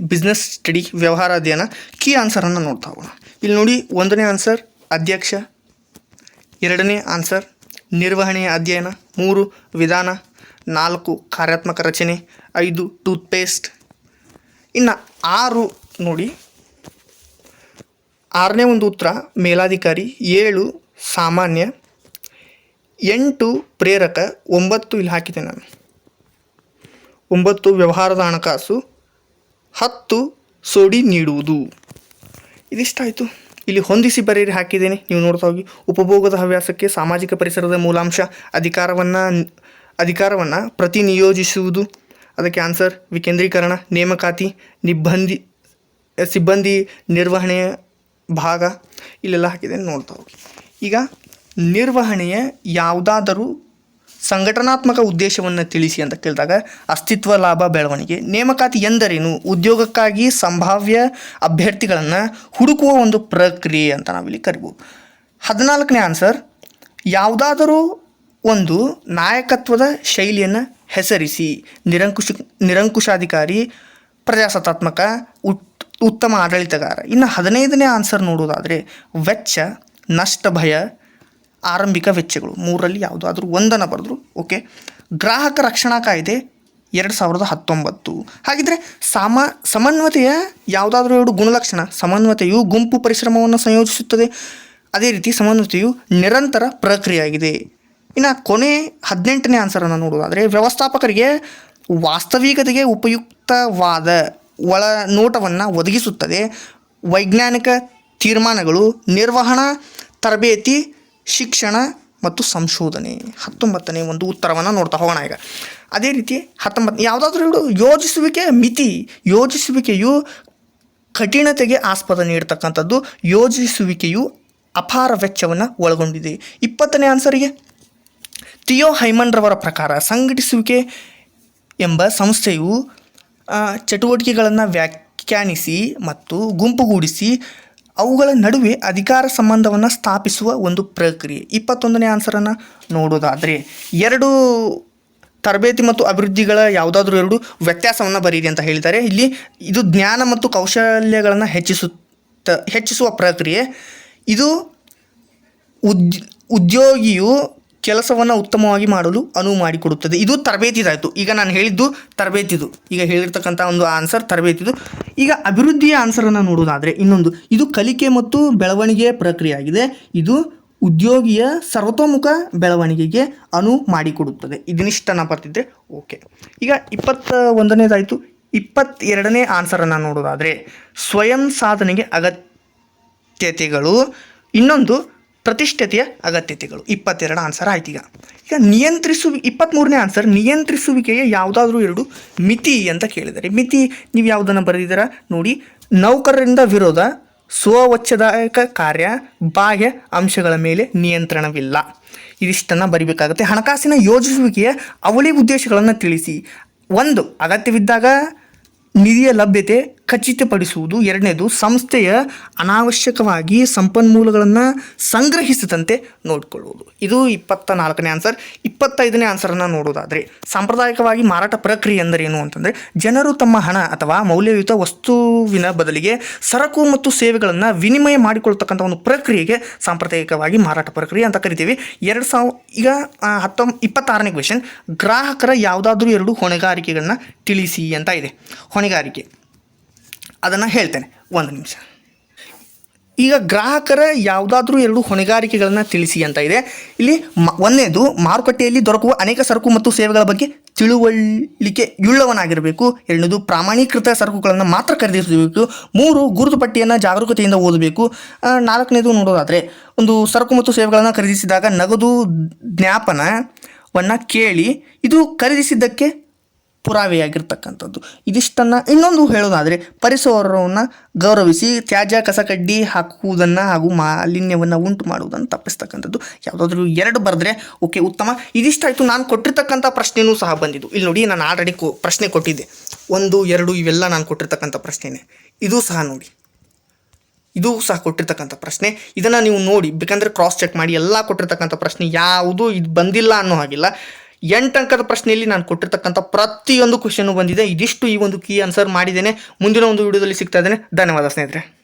Business study ವ್ಯವಹಾರ ಅಧ್ಯಯನ key ಆನ್ಸರನ್ನು ನೋಡ್ತಾ ಹೋಗೋಣ. ಇಲ್ಲಿ ನೋಡಿ ಒಂದನೇ ಆನ್ಸರ್ ಅಧ್ಯಕ್ಷ. ಎರಡನೇ ಆನ್ಸರ್ ನಿರ್ವಹಣೆಯ ಅಧ್ಯಯನ. ಮೂರು, ವಿಧಾನ. ನಾಲ್ಕು, ಕಾರ್ಯಾತ್ಮಕ ರಚನೆ. ಐದು ಟೂತ್ಪೇಸ್ಟ್ ಇನ್ನು ಆರು ನೋಡಿ. ಆರನೇ ಒಂದು ಉತ್ತರ, ಮೇಲಾಧಿಕಾರಿ. ಏಳು, ಸಾಮಾನ್ಯ. ಎಂಟು, ಪ್ರೇರಕ. ಒಂಬತ್ತು ಇಲ್ಲಿ ಹಾಕಿದೆ ನಾನು. ಒಂಬತ್ತು, ವ್ಯವಹಾರದ ಹಣಕಾಸು. ಹತ್ತು ಸೋಡಿ ನೀಡುವುದು. ಇದಿಷ್ಟಾಯಿತು. ಇಲ್ಲಿ ಹೊಂದಿಸಿ ಬರೆಯಿರಿ, ಹಾಕಿದ್ದೇನೆ. ನೀವು ನೋಡ್ತಾ ಹೋಗಿ. ಉಪಭೋಗದ ಹವ್ಯಾಸಕ್ಕೆ ಸಾಮಾಜಿಕ ಪರಿಸರದ ಮೂಲಾಂಶ ಅಧಿಕಾರವನ್ನು ಅಧಿಕಾರವನ್ನು ಪ್ರತಿನಿಯೋಜಿಸುವುದು. ಅದಕ್ಕೆ ಆನ್ಸರ್ ವಿಕೇಂದ್ರೀಕರಣ, ನೇಮಕಾತಿ, ನಿಬ್ಬಂದಿ, ಸಿಬ್ಬಂದಿ ನಿರ್ವಹಣೆಯ ಭಾಗ. ಇಲ್ಲೆಲ್ಲ ಹಾಕಿದ್ದೇನೆ, ನೋಡ್ತಾ ಹೋಗಿ. ಈಗ ನಿರ್ವಹಣೆಯ ಯಾವುದಾದರೂ ಸಂಘಟನಾತ್ಮಕ ಉದ್ದೇಶವನ್ನು ತಿಳಿಸಿ ಅಂತ ಕೇಳಿದಾಗ ಅಸ್ತಿತ್ವ, ಲಾಭ, ಬೆಳವಣಿಗೆ, ನೇಮಕಾತಿ ಎಂದರೇನು? ಉದ್ಯೋಗಕ್ಕಾಗಿ ಸಂಭಾವ್ಯ ಅಭ್ಯರ್ಥಿಗಳನ್ನು ಹುಡುಕುವ ಒಂದು ಪ್ರಕ್ರಿಯೆ ಅಂತ ನಾವಿಲ್ಲಿ ಕರಿಬೋದು. ಹದಿನಾಲ್ಕನೇ ಆನ್ಸರ್, ಯಾವುದಾದರೂ ಒಂದು ನಾಯಕತ್ವದ ಶೈಲಿಯನ್ನು ಹೆಸರಿಸಿ. ನಿರಂಕುಶ, ನಿರಂಕುಶಾಧಿಕಾರಿ, ಪ್ರಜಾಸತ್ತಾತ್ಮಕ, ಉತ್, ಉತ್ತಮ ಆಡಳಿತಗಾರ. ಇನ್ನು ಹದಿನೈದನೇ ಆನ್ಸರ್ ನೋಡೋದಾದರೆ, ವೆಚ್ಚ, ನಷ್ಟ ಭಯ ಆರಂಭಿಕ ವೆಚ್ಚಗಳು, ಮೂರರಲ್ಲಿ ಯಾವುದಾದ್ರೂ ಒಂದನ್ನು ಬರೆದ್ರು ಓಕೆ ಗ್ರಾಹಕ ರಕ್ಷಣಾ ಕಾಯ್ದೆ ಎರಡು ಸಾವಿರದ ಹತ್ತೊಂಬತ್ತು. ಹಾಗಿದ್ರೆ ಸಾಮ ಸಮನ್ವತೆಯ ಯಾವುದಾದ್ರೂ ಎರಡು ಗುಣಲಕ್ಷಣ ಸಮನ್ವತೆಯು ಗುಂಪು ಪರಿಶ್ರಮವನ್ನು ಸಂಯೋಜಿಸುತ್ತದೆ. ಅದೇ ರೀತಿ ಸಮನ್ವತೆಯು ನಿರಂತರ ಪ್ರಕ್ರಿಯೆಯಾಗಿದೆ. ಇನ್ನು ಕೊನೆ ಹದಿನೆಂಟನೇ ಆನ್ಸರನ್ನು ನೋಡೋದಾದರೆ, ವ್ಯವಸ್ಥಾಪಕರಿಗೆ ವಾಸ್ತವಿಕತೆಗೆ ಉಪಯುಕ್ತವಾದ ಒಳ ನೋಟವನ್ನು ಒದಗಿಸುತ್ತದೆ. ವೈಜ್ಞಾನಿಕ ತೀರ್ಮಾನಗಳು ನಿರ್ವಹಣಾ ತರಬೇತಿ ಶಿಕ್ಷಣ ಮತ್ತು ಸಂಶೋಧನೆ. ಹತ್ತೊಂಬತ್ತನೇ ಒಂದು ಉತ್ತರವನ್ನು ನೋಡ್ತಾ ಹೋಗೋಣ ಈಗ. ಅದೇ ರೀತಿ ಹತ್ತೊಂಬತ್ತು ಯಾವುದಾದ್ರೂ ಹೇಳು, ಯೋಜಿಸುವಿಕೆ ಮಿತಿ. ಯೋಜಿಸುವಿಕೆಯು ಕಠಿಣತೆಗೆ ಆಸ್ಪದ ನೀಡ್ತಕ್ಕಂಥದ್ದು. ಯೋಜಿಸುವಿಕೆಯು ಅಪಾರ ವೆಚ್ಚವನ್ನು ಒಳಗೊಂಡಿದೆ. ಇಪ್ಪತ್ತನೇ ಆನ್ಸರಿಗೆ ಥಿಯೋ ಹೈಮನ್ರವರ ಪ್ರಕಾರ ಸಂಘಟಿಸುವಿಕೆ ಎಂಬ ಸಂಸ್ಥೆಯು ಚಟುವಟಿಕೆಗಳನ್ನು ವ್ಯಾಖ್ಯಾನಿಸಿ ಮತ್ತು ಗುಂಪುಗೂಡಿಸಿ ಅವುಗಳ ನಡುವೆ ಅಧಿಕಾರ ಸಂಬಂಧವನ್ನು ಸ್ಥಾಪಿಸುವ ಒಂದು ಪ್ರಕ್ರಿಯೆ. ಇಪ್ಪತ್ತೊಂದನೇ ಆನ್ಸರನ್ನು ನೋಡೋದಾದರೆ, ಎರಡು ತರಬೇತಿ ಮತ್ತು ಅಭಿವೃದ್ಧಿಗಳ ಯಾವುದಾದ್ರೂ ಎರಡು ವ್ಯತ್ಯಾಸವನ್ನು ಬರೀರಿ ಅಂತ ಹೇಳಿದ್ದಾರೆ. ಇಲ್ಲಿ ಇದು ಜ್ಞಾನ ಮತ್ತು ಕೌಶಲ್ಯಗಳನ್ನು ಹೆಚ್ಚಿಸುತ್ತ, ಹೆಚ್ಚಿಸುವ ಪ್ರಕ್ರಿಯೆ. ಇದು ಉದ್ ಉದ್ಯೋಗಿಯು ಕೆಲಸವನ್ನು ಉತ್ತಮವಾಗಿ ಮಾಡಲು ಅನುವು ಮಾಡಿಕೊಡುತ್ತದೆ. ಇದು ತರಬೇತಿದಾಯಿತು. ಈಗ ನಾನು ಹೇಳಿದ್ದು ತರಬೇತಿದು. ಈಗ ಹೇಳಿರ್ತಕ್ಕಂಥ ಒಂದು ಆನ್ಸರ್ ತರಬೇತಿದು. ಈಗ ಅಭಿವೃದ್ಧಿಯ ಆನ್ಸರನ್ನು ನೋಡುವುದಾದರೆ ಇನ್ನೊಂದು. ಇದು ಕಲಿಕೆ ಮತ್ತು ಬೆಳವಣಿಗೆಯ ಪ್ರಕ್ರಿಯೆ ಆಗಿದೆ ಇದು ಉದ್ಯೋಗಿಯ ಸರ್ವತೋಮುಖ ಬೆಳವಣಿಗೆಗೆ ಅನುವು ಮಾಡಿಕೊಡುತ್ತದೆ. ಇದನ್ನಿಷ್ಟನ್ನು ಬರ್ತಿದ್ದರೆ ಓಕೆ ಈಗ ಇಪ್ಪತ್ತ ಒಂದನೇದಾಯಿತು ಇಪ್ಪತ್ತೆರಡನೇ ಆನ್ಸರನ್ನು ನೋಡೋದಾದರೆ ಸ್ವಯಂ ಸಾಧನೆಗೆ ಅಗತ್ಯತೆಗಳು. ಇನ್ನೊಂದು ಪ್ರತಿಷ್ಠತೆಯ ಅಗತ್ಯತೆಗಳು. ಇಪ್ಪತ್ತೆರಡು ಆನ್ಸರ್ ಆಯ್ತು ಈಗ. ಈಗ ನಿಯಂತ್ರಿಸು ಇಪ್ಪತ್ತ್ಮೂರನೇ ಆನ್ಸರ್ ನಿಯಂತ್ರಿಸುವಿಕೆಯ ಯಾವುದಾದ್ರೂ ಎರಡು ಮಿತಿ ಅಂತ ಕೇಳಿದರೆ. ಮಿತಿ ನೀವು ಯಾವುದನ್ನು ಬರೆದಿದ್ದೀರಾ? ನೋಡಿ, ನೌಕರರಿಂದ ವಿರೋಧ ಸ್ವವಚ್ಚದಾಯಕ ಕಾರ್ಯ, ಬಾಹ್ಯ ಅಂಶಗಳ ಮೇಲೆ ನಿಯಂತ್ರಣವಿಲ್ಲ. ಇದಿಷ್ಟನ್ನು ಬರಿಬೇಕಾಗುತ್ತೆ. ಹಣಕಾಸಿನ ಯೋಜಿಸುವಿಕೆಯ ಅವಳಿ ಉದ್ದೇಶಗಳನ್ನು ತಿಳಿಸಿ. ಒಂದು, ಅಗತ್ಯವಿದ್ದಾಗ ನಿಧಿಯ ಲಭ್ಯತೆ ಖಚಿತಪಡಿಸುವುದು ಎರಡನೇದು, ಸಂಸ್ಥೆಯ ಅನಾವಶ್ಯಕವಾಗಿ ಸಂಪನ್ಮೂಲಗಳನ್ನು ಸಂಗ್ರಹಿಸದಂತೆ ನೋಡಿಕೊಳ್ಳುವುದು. ಇದು ಇಪ್ಪತ್ತ ನಾಲ್ಕನೇ ಆನ್ಸರ್ ಇಪ್ಪತ್ತೈದನೇ ಆನ್ಸರನ್ನು ನೋಡೋದಾದರೆ, ಸಾಂಪ್ರದಾಯಿಕವಾಗಿ ಮಾರಾಟ ಪ್ರಕ್ರಿಯೆ ಎಂದರೇನು ಅಂತಂದರೆ, ಜನರು ತಮ್ಮ ಹಣ ಅಥವಾ ಮೌಲ್ಯಯುತ ವಸ್ತುವಿನ ಬದಲಿಗೆ ಸರಕು ಮತ್ತು ಸೇವೆಗಳನ್ನು ವಿನಿಮಯ ಮಾಡಿಕೊಳ್ತಕ್ಕಂಥ ಒಂದು ಪ್ರಕ್ರಿಯೆಗೆ ಸಾಂಪ್ರದಾಯಿಕವಾಗಿ ಮಾರಾಟ ಪ್ರಕ್ರಿಯೆ ಅಂತ ಕರಿತೀವಿ. ಎರಡು ಸಾವಿರ ಈಗ ಹತ್ತೊಂ ಹತ್ತೊಂಬ ಇಪ್ಪತ್ತಾರನೇ ಕ್ವೆಶನ್ ಗ್ರಾಹಕರ ಯಾವುದಾದ್ರೂ ಎರಡು ಹೊಣೆಗಾರಿಕೆಗಳನ್ನ ತಿಳಿಸಿ ಅಂತ ಇದೆ. ಹೊಣೆಗಾರಿಕೆ. ಅದನ್ನು ಹೇಳ್ತೇನೆ. ಒಂದು ನಿಮಿಷ. ಈಗ ಗ್ರಾಹಕರ ಯಾವುದಾದ್ರೂ ಎರಡು ಹೊಣೆಗಾರಿಕೆಗಳನ್ನು ತಿಳಿಸಿ ಅಂತ ಇದೆ. ಇಲ್ಲಿ ಮ, ಒಂದನೇದು, ಮಾರುಕಟ್ಟೆಯಲ್ಲಿ ದೊರಕುವ ಅನೇಕ ಸರಕು ಮತ್ತು ಸೇವೆಗಳ ಬಗ್ಗೆ ತಿಳುವಳಿಕೆ ಯುಳ್ಳವನಾಗಿರಬೇಕು ಎರಡನೇದು, ಪ್ರಾಮಾಣೀಕೃತ ಸರಕುಗಳನ್ನು ಮಾತ್ರ ಖರೀದಿಸಬೇಕು. ಮೂರು ಗುರುತು ಪಟ್ಟಿಯನ್ನು ಜಾಗರೂಕತೆಯಿಂದ ಓದಬೇಕು. ನಾಲ್ಕನೇದು ನೋಡೋದಾದರೆ, ಒಂದು ಸರಕು ಮತ್ತು ಸೇವೆಗಳನ್ನು ಖರೀದಿಸಿದಾಗ ನಗದು ಜ್ಞಾಪನವನ್ನು ಕೇಳಿ, ಇದು ಖರೀದಿಸಿದ್ದಕ್ಕೆ ಪುರಾವೆಯಾಗಿರ್ತಕ್ಕಂಥದ್ದು. ಇದಿಷ್ಟನ್ನು ಇನ್ನೊಂದು ಹೇಳೋದಾದರೆ, ಪರಿಸರವನ್ನು ಗೌರವಿಸಿ, ತ್ಯಾಜ್ಯ ಕಸಕಡ್ಡಿ ಹಾಕುವುದನ್ನು ಹಾಗೂ ಮಾಲಿನ್ಯವನ್ನು ಉಂಟು ಮಾಡುವುದನ್ನು ತಪ್ಪಿಸ್ತಕ್ಕಂಥದ್ದು. ಯಾವುದಾದ್ರೂ ಎರಡು ಬರೆದ್ರೆ, ಓಕೆ, ಉತ್ತಮ. ಇದಿಷ್ಟಾಯಿತು, ನಾನು ಕೊಟ್ಟಿರ್ತಕ್ಕಂಥ ಪ್ರಶ್ನೆನೂ ಸಹ ಬಂದಿದ್ದು. ಇಲ್ಲಿ ನೋಡಿ, ನಾನು ಆಲ್ರೆಡಿ ಕೊ ಪ್ರಶ್ನೆ ಕೊಟ್ಟಿದ್ದೆ. ಒಂದು, ಎರಡು, ಇವೆಲ್ಲ ನಾನು ಕೊಟ್ಟಿರ್ತಕ್ಕಂಥ ಪ್ರಶ್ನೆನೇ. ಇದು ಸಹ ನೋಡಿ. ಇದು ಸಹ ಕೊಟ್ಟಿರ್ತಕ್ಕಂಥ ಪ್ರಶ್ನೆ. ಇದನ್ನು ನೀವು ನೋಡಿ, ಬೇಕಂದರೆ ಕ್ರಾಸ್ ಚೆಕ್ ಮಾಡಿ, ಎಲ್ಲ ಕೊಟ್ಟಿರ್ತಕ್ಕಂಥ ಪ್ರಶ್ನೆ ಯಾವುದೂ, ಇದು ಬಂದಿಲ್ಲ ಅನ್ನೋ ಹಾಗಿಲ್ಲ. ಎಂಟು ಅಂಕದ ಪ್ರಶ್ನೆಯಲ್ಲಿ ನಾನು ಕೊಟ್ಟಿರ್ತಕ್ಕಂಥ ಪ್ರತಿಯೊಂದು ಕ್ವಶನು ಬಂದಿದೆ. ಇದಿಷ್ಟು ಈ ಒಂದು ಕೀ ಆನ್ಸರ್ ಮಾಡಿದ್ದೇನೆ. ಮುಂದಿನ ಒಂದು ವಿಡಿಯೋದಲ್ಲಿ ಸಿಗ್ತಾ ಇದ್ದೇನೆ. ಧನ್ಯವಾದ ಸ್ನೇಹಿತರೆ.